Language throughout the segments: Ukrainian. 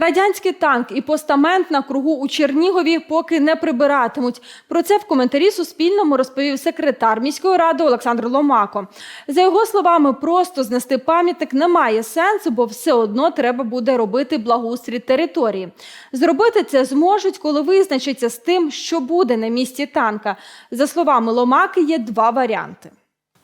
Радянський танк і постамент на кругу у Чернігові поки не прибиратимуть. Про це в коментарі Суспільному розповів секретар міської ради Олександр Ломако. За його словами, просто знести пам'ятник немає сенсу, бо все одно треба буде робити благоустрій території. Зробити це зможуть, коли визначаться з тим, що буде на місці танка. За словами Ломаки, є два варіанти.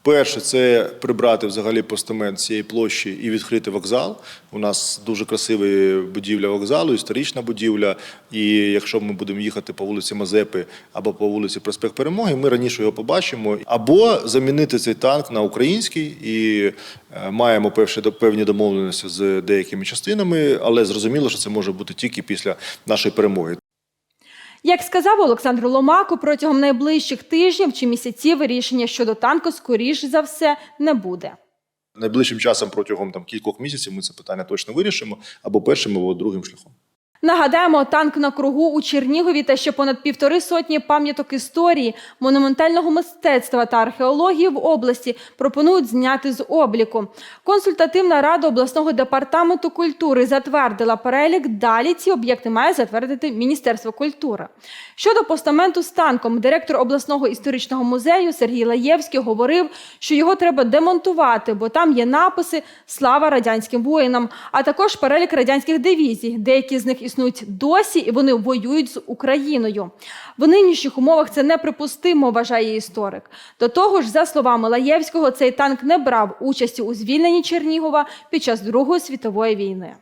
Перше, це прибрати взагалі постамент цієї площі і відкрити вокзал. У нас дуже красива будівля вокзалу, історична будівля. І якщо ми будемо їхати по вулиці Мазепи або по вулиці Проспект Перемоги, ми раніше його побачимо. Або замінити цей танк на український і е, маємо певні домовленості з деякими частинами, але зрозуміло, що це може бути тільки після нашої перемоги. Як сказав Олександр Ломако, протягом найближчих тижнів чи місяців рішення щодо танку, скоріш за все, не буде. Найближчим часом протягом там кількох місяців ми це питання точно вирішимо або першим, або другим шляхом. Нагадаємо, танк на кругу у Чернігові та ще понад півтори сотні пам'яток історії, монументального мистецтва та археології в області пропонують зняти з обліку. Консультативна рада обласного департаменту культури затвердила перелік. Далі ці об'єкти має затвердити Міністерство культури. Щодо постаменту з танком, директор обласного історичного музею Сергій Лаєвський говорив, що його треба демонтувати, бо там є написи Слава радянським воїнам, а також перелік радянських дивізій. Деякі з них існують досі, і вони воюють з Україною. В нинішніх умовах це неприпустимо, вважає історик. До того ж, за словами Лаєвського, цей танк не брав участі у звільненні Чернігова під час Другої світової війни.